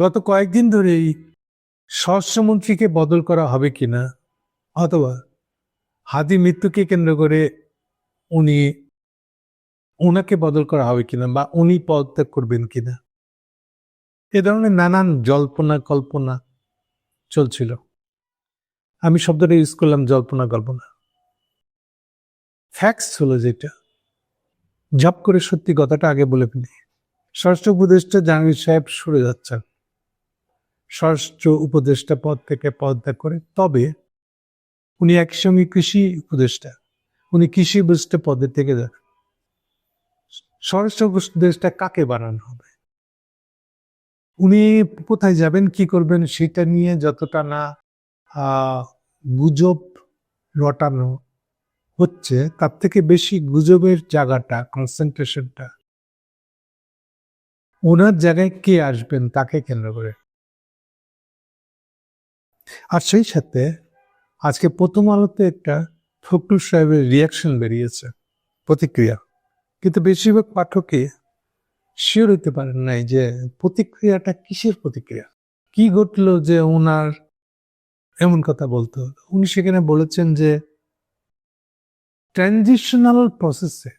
গত কয়েকদিন ধরেই স্বরাষ্ট্রমন্ত্রীকে বদল করা হবে কিনা, অথবা হাদি মৃত্যুকে কেন্দ্র করে উনি ওনাকে বদল করা হবে কিনা বা উনি পদত্যাগ করবেন কিনা, এ ধরনের নানান জল্পনা কল্পনা চলছিল। আমি শব্দটা ইউজ করলাম জল্পনা কল্পনা। ফ্যাক্স হলো যেটা। ঝপ করে সত্যি কথাটা আগে বলে ফেলি। ষষ্ঠ উপদেষ্টা জাহাঙ্গীর সাহেব সরে যাচ্ছেন। ষষ্ঠ উপদেষ্টা পদ থেকে পদত্যাগ করে, তবে উনি একসঙ্গে কৃষি উপদেষ্টা, উনি কৃষি উপদেষ্টা পদে থেকে যান। উপদেষ্টা কাকে বানানো হবে? উনি কোথায় যাবেন, কি করবেন, সেটা নিয়ে যতটা না গুজব রটানো হচ্ছে, তার থেকে বেশি গুজবের জায়গাটা কনসেন্ট্রেশনটা ওনার জায়গায় কে আসবেন, তাকে কেন্দ্র করে? আর সেই সাথে আজকে প্রথম আলোতে একটা ফখরুল সাহেবের রিয়াকশন বেরিয়েছে, প্রতিক্রিয়া। কিন্তু বেশিরভাগ পাঠকে শিওর হতে পারেন নাই যে প্রতিক্রিয়াটা কিসের প্রতিক্রিয়া? কি ঘটলো যে ওনার এমন কথা বলতে? উনি সেখানে বলেছেন যে ট্রানজিশনাল প্রসেসে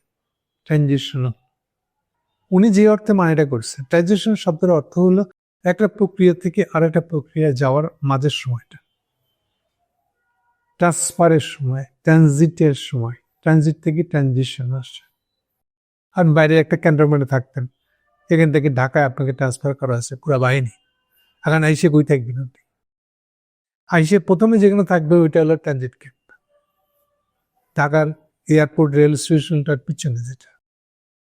ট্রানজিশনাল উনি যে অর্থে মানেটা করছে ট্রানজিশন শব্দের অর্থ হলো একটা প্রক্রিয়া থেকে আরেকটা প্রক্রিয়া যাওয়ার মাঝের সময়টা। ট্রান্সফারের সময় ট্রানজিটের সময়। ট্রানজিট থেকে ট্রানজিশন আসছে আর বাইরে একটা ক্যান্টনমেন্টে থাকতেন। এখান থেকে ঢাকায় আপনাকে ট্রান্সফার করা হয়েছে পুরো বাহিনী। এখন আইসে কই থাকবেন আপনি? আইসে প্রথমে যেখানে থাকবে ওইটা হলো ট্রানজিট ক্যাম্প ঢাকার এয়ারপোর্ট রেল স্টেশনটার পিছনে যেটা।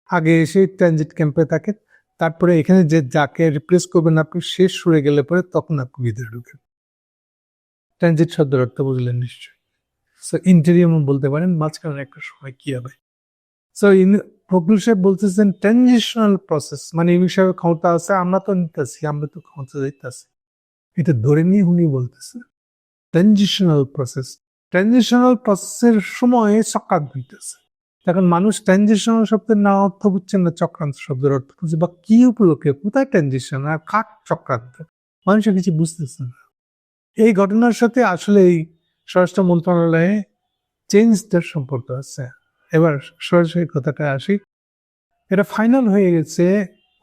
আগে এসে ট্রানজিট ক্যাম্পে থাকেন তারপরে এখানে যে যাকে রিপ্লেস করবেন আপনি শেষ সরে গেলে পরে তখন আপনি ভিতরে ঢুকেন ট্রানজিট শব্দের অর্থ বুঝলেন নিশ্চয়ই। সো ইন্টেরিয়াম বলতে পারেন মাঝখানে একটা সময় কি হবে। সো ইন, ফখরুল সাহেব বলতেছেন ট্রানজিশনাল প্রসেস মানে এই বিষয়ে ক্ষমতা আছে, আমরা তো নিতেছি, আমরা তো ক্ষমতা যাইতেছি এটা ধরে নিয়ে উনি বলতেছে ট্রানজিশনাল প্রসেস ট্রানজিশনাল প্রসেসের সময় চক্রান্ত হইতেছে এখন মানুষ ট্রানজিশনাল শব্দের না অর্থ বুঝছেন না, চক্রান্ত শব্দের অর্থ বুঝছে, বা কি উপলক্ষে, কোথায় ট্রানজিশন আর কাক চক্রান্ত? মানুষের কিছু বুঝতেছে না। এই ঘটনার সাথে আসলে এই স্বরাষ্ট্র মন্ত্রণালয়ে চেঞ্জদের সম্পর্ক আছে। এবার সরাসরি কথাটা আসি। এটা ফাইনাল হয়ে গেছে,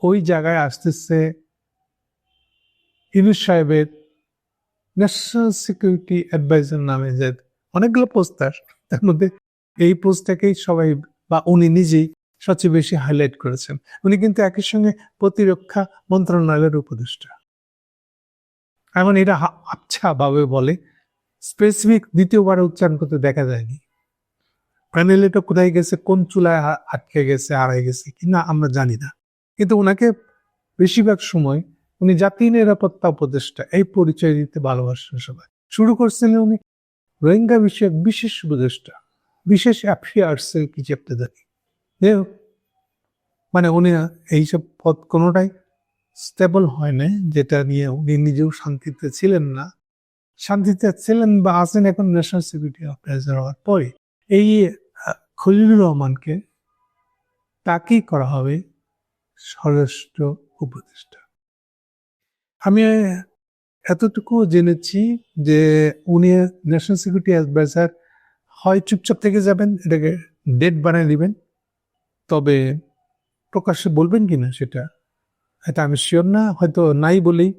ওই জায়গায় আসতেছে ইনুস সাহেবের ন্যাশনাল সিকিউরিটি অ্যাডভাইজার নামে যে অনেকগুলো পোস্ট তার তার মধ্যে এই পোস্টটাকেই সবাই বা উনি নিজেই সবচেয়ে বেশি হাইলাইট করেছেন। উনি কিন্তু একই সঙ্গে প্রতিরক্ষা মন্ত্রণালয়ের উপদেষ্টা। এমন এটা হা- আচ্ছা ভাবে বলে স্পেসিফিক দ্বিতীয়বার উচ্চারণ করতে দেখা যায়নি। প্যানেল এটা কোথায় গেছে, কোন চুলায় আটকে গেছে হারাই গেছে কিনা আমরা জানি না। কিন্তু ওনাকে বেশিরভাগ সময় উনি জাতীয় নিরাপত্তা উপদেষ্টা, এই পরিচয় দিতে ভালোবাসেন সবাই। শুরু করছিলেন উনি রোহিঙ্গা বিষয়ক বিশেষ উপদেষ্টা। বিশেষ অ্যাফেয়ার্সের একটা জানি যাই হোক, মানে উনি এইসব পদ কোনোটাই স্টেবল হয় না যেটা নিয়ে উনি নিজেও শান্তিতে ছিলেন না। শান্তিতে ছিলেন বা আছেন এখন ন্যাশনাল সিকিউরিটি অ্যাডভাইজার হওয়ার পরে এই খলিলুর রহমানকে তাকেই করা হবে স্বরাষ্ট্র উপদেষ্টা। আমি এতটুকু জেনেছি যে উনি ন্যাশনাল সিকিউরিটি অ্যাডভাইজার হয় চুপচাপ থেকে যাবেন, এটাকে ডেট বানিয়ে দিবেন। তবে প্রকাশ্যে বলবেন কিনা সেটা, এটা আমি শিওর না, হয়তো নাই বলেই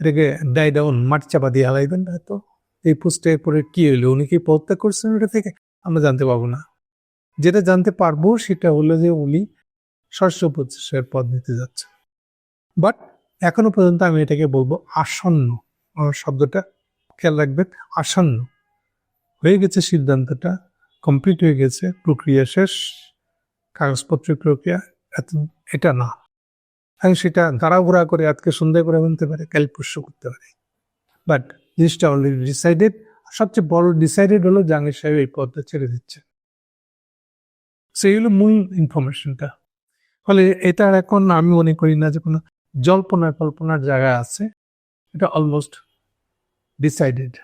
এটাকে ডাই ডাউন মাটি চাপা দিয়ে হালাইবেন, হয়তো। এই পোস্টের পরে কি হইল, উনি কি পদত্যাগ করছেন, ওটা থেকে আমরা জানতে পারব না। যেটা জানতে পারব সেটা হলো যে উনি ষষ্ঠ প্রতিষ্ঠার পদ নিতে যাচ্ছে। বাট এখনও পর্যন্ত আমি এটাকে বলব আসন্ন শব্দটা খেয়াল রাখবেন, আসন্ন। হয়ে গেছে সিদ্ধান্তটা কমপ্লিট হয়ে গেছে, প্রক্রিয়া শেষ কাগজপত্রের প্রক্রিয়া, এত, এটা না। এখন সেটা তাড়াহুড়া করে আজকে সন্ধ্যা করে বলতে পারে, কাল পরশু করতে পারে। বাট জিনিসটা অলরেডি ডিসাইডেড সবচেয়ে বড় ডিসাইডেড হলো জাহাঙ্গীর সাহেব এই পদটা ছেড়ে দিচ্ছে। সেই হলো মূল ইনফরমেশনটা ফলে এটা আর এখন আমি মনে করি না যে কোনো জল্পনা কল্পনার জায়গা আছে। এটা অলমোস্ট ডিসাইডেড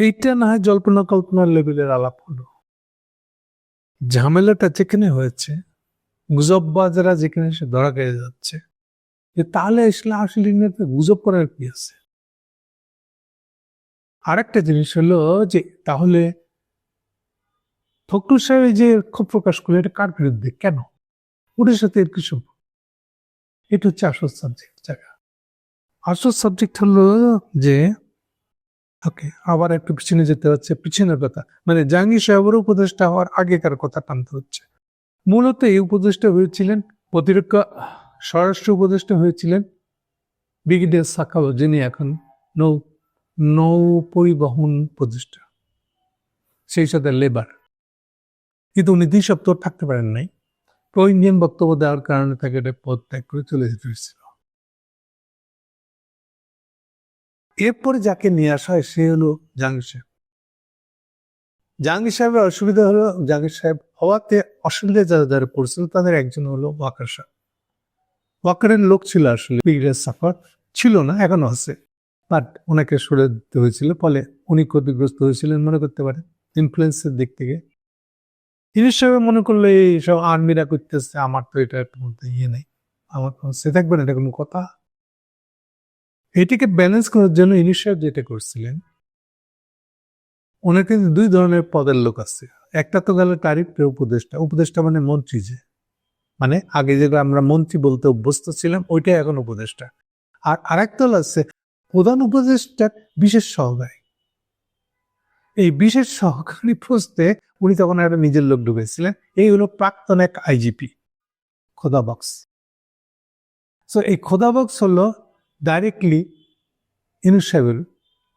এইটা না হয় জল্পনা কল্পনার লেভেলের আলাপ হলো। ঝামেলাটা যেখানে হয়েছে, গুজববাজরা যেখানে সে ধরা খেয়ে যাচ্ছে যে তাহলে আসলে নিয়ে গুজব করার কি আছে? আরেকটা জিনিস হলো যে তাহলে ফখরুল সাহেব যে ক্ষোভ প্রকাশ করল এটা কার বিরুদ্ধে? কেন? ওদের সাথে এর কি সম্পর্ক? এটা হচ্ছে আসল সাবজেক্ট জায়গা। আসল সাবজেক্ট হলো যে ওকে, আবার একটু পিছনে যেতে হচ্ছে, পিছনের কথা। মানে জাহাঙ্গীর সাহেবের উপদেষ্টা হওয়ার আগেকার কথা টানতে হচ্ছে। মূলত এই উপদেষ্টা হয়েছিলেন প্রতিরক্ষা, স্বরাষ্ট্র উপদেষ্টা হয়েছিলেন ব্রিগেডিয়ার সাকাও যিনি এখন নৌ নৌ পরিবহন উপদেষ্টা। সেই সাথে লেবার। কিন্তু উনি দুই সপ্তাহ থাকতে পারেন নাই। প্রো ইন্ডিয়ান বক্তব্য দেওয়ার কারণে তাকে এটা পদ ত্যাগ করে চলে যেতে হয়েছিল। এরপরে যাকে নিয়ে আসা হয়, সে হলো জাহাঙ্গীর সাহেব। জাহাঙ্গীর সাহেবের অসুবিধা হলো, জাহাঙ্গীর সাহেব হওয়াতে অসুবিধা যারা যারা পড়ছিল, তাদের একজন হলো ওয়াকার সাহেব। ওয়াকারের লোক ছিল আসলে ব্রিগেডিয়ার সাফার ছিল না, এখনও আছে। বাট ওনাকে সরে দিতে হয়েছিল, ফলে উনি ক্ষতিগ্রস্ত হয়েছিলেন মনে করতে পারেন ইনফ্লুয়েন্সের দিক থেকে। ইনিশ সাহেব মনে করলে এই সব আর্মিরা করতেছে, আমার তো এটা মধ্যে ইয়ে নেই। আমার সে থাকবে না এটা কোনো কথা। এটিকে ব্যালেন্স করার জন্য ইনিশ সাহেব যেটা করছিলেন, ওনার কিন্তু দুই ধরনের পদের লোক আছে। একটা তো গেল তারিফের উপদেষ্টা উপদেষ্টা মানে মন্ত্রী যে। মানে আগে যেগুলো আমরা মন্ত্রী বলতে অভ্যস্ত ছিলাম, ওইটাই এখন উপদেষ্টা। আর আরেকটা হলো আছে, প্রধান উপদেষ্টার বিশেষ সহকারী। এই বিশেষ সহকারী পোস্টে উনি তখন একটা নিজের লোক ঢুকেছিলেন, এই হলো প্রাক্তন এক আইজিপি খোদা বক্স সো এই খোদা বক্স হলো ডাইরেক্টলি ইনু সাহেবের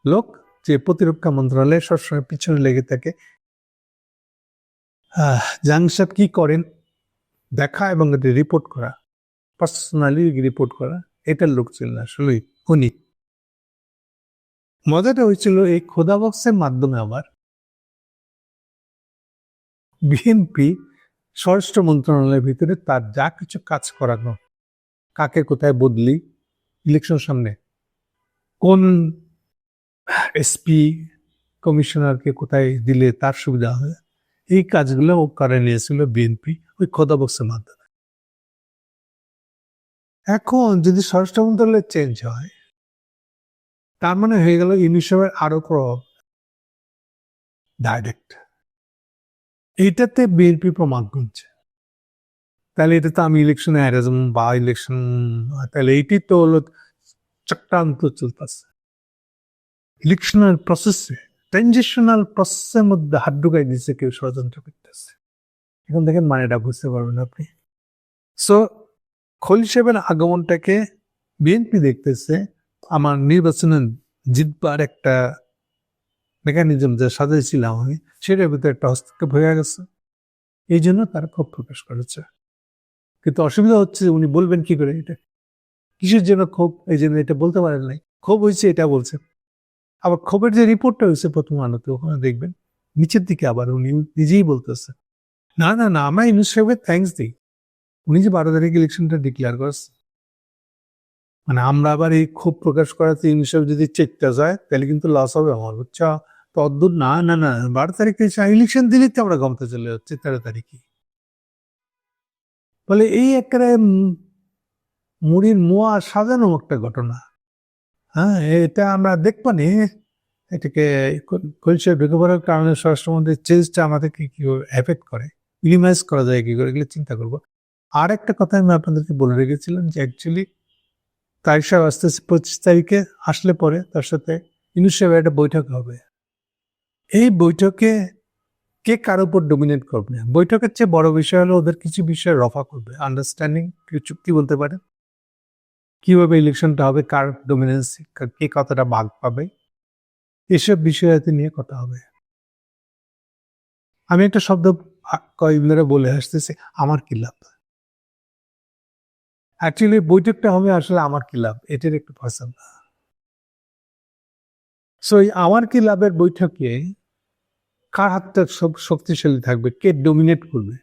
লোক যে প্রতিরক্ষা মন্ত্রণালয়ে সবসময় পিছনে লেগে থাকে। আহ, জাং সাহেব কি করেন? দেখা এবং এটা রিপোর্ট করা। পার্সোনালি রিপোর্ট করা এটার লোক ছিল না আসলে উনি। মজাটা হয়েছিল এই খোদা বক্সের মাধ্যমে আবার বিএনপি স্বরাষ্ট্র মন্ত্রণালয়ের ভিতরে তার যা কিছু কাজ করানো কাকে কোথায় বদলি ইলেকশন সামনে। কোন এসপি কমিশনারকে কোথায় দিলে তার সুবিধা হয় এই কাজগুলো ও করে নিয়েছিল বিএনপি, ওই খোদা বক্সের মাধ্যমে। এখন যদি স্বরাষ্ট্র মন্ত্রণালয় চেঞ্জ হয়, তার মানে হয়ে গেল ইউনিসেফের আরও প্রভাব ডাইরেক্ট এইটাতে বিএনপি প্রমাণ করছে। তাহলে এটা তো আমি ইলেকশনে হ্যারাজম বা ইলেকশন তাহলে এইটি তো হলো চক্রান্ত চলতেছে। ইলেকশনাল প্রসেসে ট্রানজিশনাল প্রসেসের মধ্যে হাত ঢুকাই দিচ্ছে কেউ ষড়যন্ত্র করতেছে। এখন দেখেন মানেটা বুঝতে পারবেন আপনি। সো খলিল সাহেবের আগমনটাকে বিএনপি দেখতেছে, আমার নির্বাচনে জিতবার একটা মেকানিজম যে সাজাইছিলাম আমি, সেটার ভিতরে একটা হস্তক্ষেপ হয়ে গেছে। এই জন্য তারা ক্ষোভ প্রকাশ করেছে। কিন্তু অসুবিধা হচ্ছে উনি বলবেন কি করে এটা? কিসের জন্য ক্ষোভ? এই জন্য এটা বলতে পারেন নাই। ক্ষোভ হয়েছে, এটা বলছে। আবার ক্ষোভের যে রিপোর্টটা হয়েছে প্রথম আলোতে, ওখানে দেখবেন, নিচের দিকে আবার উনি নিজেই বলতেছে। না না না, আমরা ইউনুস সাহেবের থ্যাংকস দিই। উনি যে বারো তারিখ ইলেকশনটা ডিক্লেয়ার করছে। মানে আমরা আবার এই ক্ষোভ প্রকাশ করাতে ইউনুস সাহেব যদি চেকটা যায়, তাহলে কিন্তু লস হবে আমার। বুঝছা তো অদ্ভুত। না না না, বারো তারিখে ইলেকশন দিলেই তো আমরা গমতে চলে যাচ্ছি, তেরো তারিখে। বলে, এই একটা মুড়ির মোয়া সাজানো একটা ঘটনা। হ্যাঁ এটা আমরা দেখবানি এটাকে কলসিয়া ঢুকে পড়ার কারণে স্বরাষ্ট্রমন্ত্রীর চেঞ্জটা আমাদেরকে কি এফেক্ট করে? মিনিমাইজ করা যায় কি করে? এগুলো চিন্তা করব। আর একটা কথা আমি আপনাদেরকে বলে রেখেছিলাম যে অ্যাকচুয়ালি তারিখ সাহেব আস্তে আস্তে পঁচিশ তারিখে আসলে পরে তার সাথে ইনুস সাহেবের একটা বৈঠক হবে। এই বৈঠকে কে কার উপর ডোমিনেট করবে? বৈঠকের চেয়ে বড় বিষয় হলো ওদের কিছু বিষয় রফা করবে। আন্ডারস্ট্যান্ডিং চুক্তি বলতে পারে? কীভাবে ইলেকশনটা হবে? কার ডোমিনেন্স কে কতটা ভাগ পাবে? এসব বিষয়াতে নিয়ে কথা হবে। আমি একটা শব্দ আ- কয়েকদিন ধরে বলে আসতেছি, আমার কি লাভ? অ্যাকচুয়ালি বৈঠকটা হবে আসলে আমার কি লাভ? এটার একটু ফসলা সো আমার কি লাভের বৈঠকে কার হাতটা সব শক্তিশালী থাকবে? কে ডোমিনেট করবে?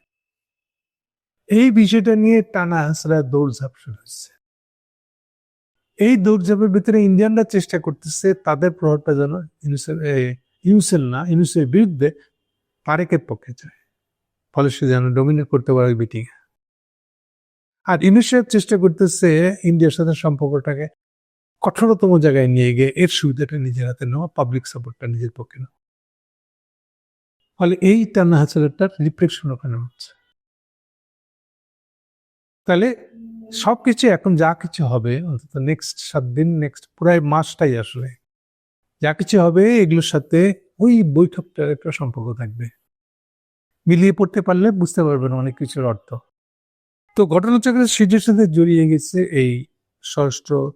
এই বিষয়টা নিয়ে টানা হাসরা দৌড়ঝাঁপ শুরু হচ্ছে এই দৌড়ঝাঁপের ভিতরে ইন্ডিয়ানরা চেষ্টা করতেছে তাদের প্রভাবটা যেন ইউনুসেল না, ইউনুসের বিরুদ্ধে তারেকের পক্ষে যায়। ফলে সে যেন ডোমিনেট করতে পারে মিটিং আর ইউনিসেফ চেষ্টা করতেছে ইন্ডিয়ার সাথে সম্পর্কটাকে কঠোরতম জায়গায় নিয়ে গিয়ে এর সুবিধাটা নিজের হাতে নেওয়া পাবলিক সাপোর্টটা নিজের পক্ষে নেওয়া। ফলে এই টানা হাজারটার রিফ্লেকশন ওখানে হচ্ছে। তাহলে সব সবকিছু এখন যা কিছু হবে, অন্তত নেক্সট সাত দিন নেক্সট প্রায় মাসটাই আসলে যা কিছু হবে এগুলোর সাথে ওই বৈঠকটার একটা সম্পর্ক থাকবে। মিলিয়ে পড়তে পারলে বুঝতে পারবেন অনেক কিছুর অর্থ। তো ঘটনাচক্রের সিটের সাথে জড়িয়ে গেছে এই স্বরাষ্ট্র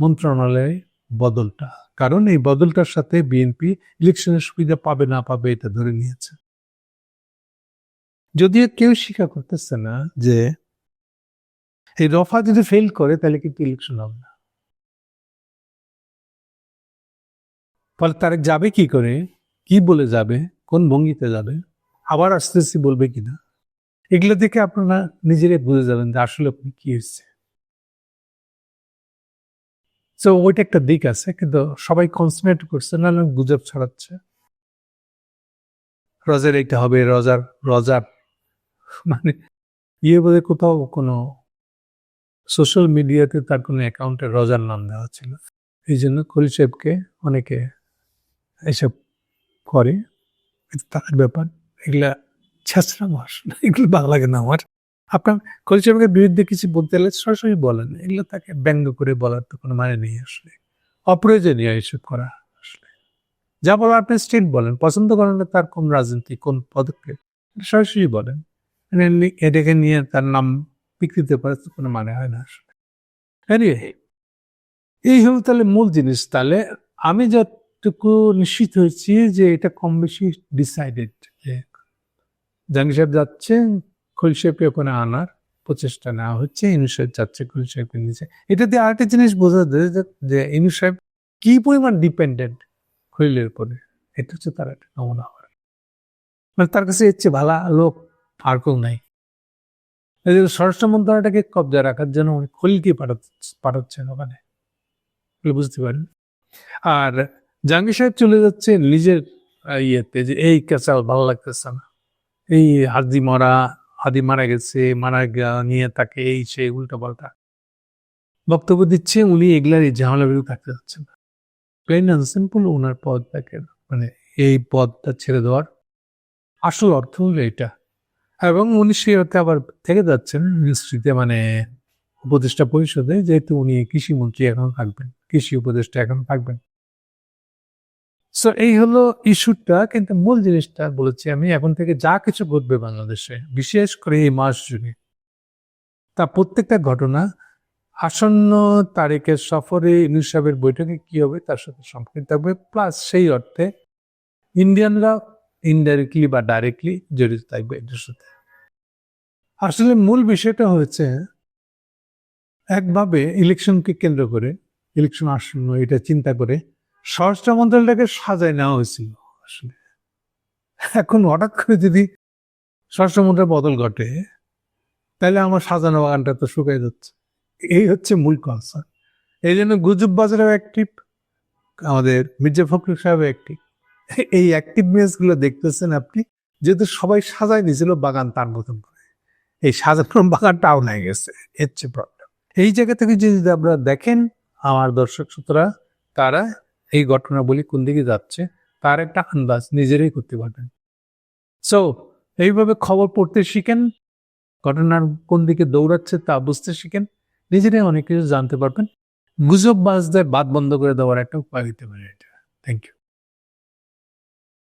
মন্ত্রণালয়ের বদলটা। কারণ এই বদলটার সাথে বিএনপি ইলেকশনের সুবিধা পাবে না পাবে এটা ধরে নিয়েছে। যদিও কেউ স্বীকার করতেছে না যে এই রফা যদি ফেল করে, তাহলে কিন্তু ইলেকশন হবে না। ফলে তারেক যাবে কি করে? কি বলে যাবে? কোন ভঙ্গিতে যাবে? আবার আস্তে আস্তে বলবে কিনা? এগুলো দেখে আপনারা নিজেরাই বুঝে যাবেন যে আসলে আপনি কি হয়েছে। তো ওইটা একটা দিক আছে, কিন্তু সবাই কনসেন্ট্রেট করছে না গুজব ছড়াচ্ছে। রজার এইটা হবে, রজার রজার মানে ইয়ে বোধ কোথাও কোনো সোশ্যাল মিডিয়াতে তার কোনো অ্যাকাউন্টে রজার নাম দেওয়া ছিল। এই জন্য খলিল সাহেবকে অনেকে এসব করে তার ব্যাপার। এগুলা ছেঁচড়া মাস এগুলো লাগে না আমার আপনার খলিল বিরুদ্ধে কিছু বলতে গেলে সরাসরি বলেন। এগুলো তাকে ব্যঙ্গ করে বলার তো কোনো মানে নেই আসলে। অপ্রয়োজনীয় এসব করা আসলে। যা বলার আপনি স্টেট বলেন, পছন্দ করেন না তার কোন রাজনীতি, কোন পদক্ষেপ সরাসরি বলেন। এটাকে নিয়ে তার নাম বিকৃতি করার তো কোনো মানে হয় না আসলে। এই হলো তাহলে মূল জিনিস। তাহলে আমি যতটুকু নিশ্চিত হয়েছি যে এটা কম বেশি ডিসাইডেড যে জাহাঙ্গীর সাহেব যাচ্ছে সাহেবকে ওখানে আনার প্রচেষ্টা নেওয়া হচ্ছে। ইনু সাহেব যাচ্ছে সাহেবকে নিচে এটা দিয়ে আরেকটা জিনিস বোঝা যায় যে- ইনু সাহেব কি পরিমাণ ডিপেন্ডেন্ট খলিলের উপরে? এটা হচ্ছে তার একটা নমুনা হওয়ার। মানে তার কাছে এর চেয়ে ভালো লোক আর কেউ নাই। স্বরাষ্ট্র মন্ত্রণালয়টাকে কবজায় রাখার জন্য উনি খলিলকে পাঠাচ্ছে পাঠাচ্ছেন ওখানে। বুঝতে পারেন। আর জাহাঙ্গীর সাহেব চলে যাচ্ছে নিজের ইয়েতে যে, এই কেসাল ভালো লাগতেছে না। এই হাদি মরা হাদি মারা গেছে, মারা নিয়ে তাকে এই সে উল্টা পাল্টা বক্তব্য দিচ্ছে, উনি এগুলার এই ঝামেলা বিরুদ্ধে থাকতে যাচ্ছেন না। প্লেন অ্যান্ড সিম্পল ওনার পদটাকে মানে এই পদটা ছেড়ে দেওয়ার আসল অর্থ হলো এটা। এবং উনি সে অর্থে আবার থেকে যাচ্ছেন মিনিস্ট্রিতে মানে উপদেষ্টা পরিষদে, যেহেতু উনি কৃষিমন্ত্রী এখন থাকবেন, কৃষি উপদেষ্টা এখন থাকবেন। সো এই হলো ইস্যুটা, কিন্তু মূল জিনিসটা বলেছি আমি, এখন থেকে যা কিছু ঘটবে বাংলাদেশে, বিশেষ করে এই মাস জুড়ে তা প্রত্যেকটা ঘটনা, আসন্ন তারিখের সফরে ইউনুস সাহেবের বৈঠকে কি হবে, তার সাথে সম্পর্কিত থাকবে, প্লাস সেই অর্থে ইন্ডিয়ানরা ইনডাইরেক্টলি বা ডাইরেক্টলি জড়িত থাকবে এটার সাথে। আসলে মূল বিষয়টা হয়েছে, একভাবে ইলেকশনকে কেন্দ্র করে, ইলেকশন আসন্ন, এটা চিন্তা করে স্বরাষ্ট্র মন্ত্রণালয়টাকে সাজায় নেওয়া হয়েছিল আসলে। এখন হঠাৎ করে যদি স্বরাষ্ট্র মন্ত্রণালয়ের বদল ঘটে, তাহলে আমার সাজানো বাগানটা তো শুকিয়ে যাচ্ছে। এই হচ্ছে মূল কনসার্ন এই জন্য গুজব বাজারেও অ্যাক্টিভ আমাদের মির্জা ফখরুল সাহেব অ্যাক্টিভ এই অ্যাক্টিভনেসগুলো দেখতেছেন আপনি, যেহেতু সবাই সাজায় দিয়েছিল বাগান তার মতন করে। এই সাজানো বাগানটাও নাই গেছে, এর চেয়ে প্রবলেম এই জায়গা থেকে যদি আপনারা দেখেন, আমার দর্শক শ্রোতরা তারা এই ঘটনাবলী কোন দিকে যাচ্ছে, তার একটা আন্দাজ নিজেরাই করতে পারবেন। সো এইভাবে খবর পড়তে শিখেন, ঘটনার কোন দিকে দৌড়াচ্ছে তা বুঝতে শিখেন, নিজেরাই অনেক কিছু জানতে পারবেন। গুজব বাজদের বাদ বন্ধ করে দেওয়ার একটা উপায় হতে পারে এটা। Thank you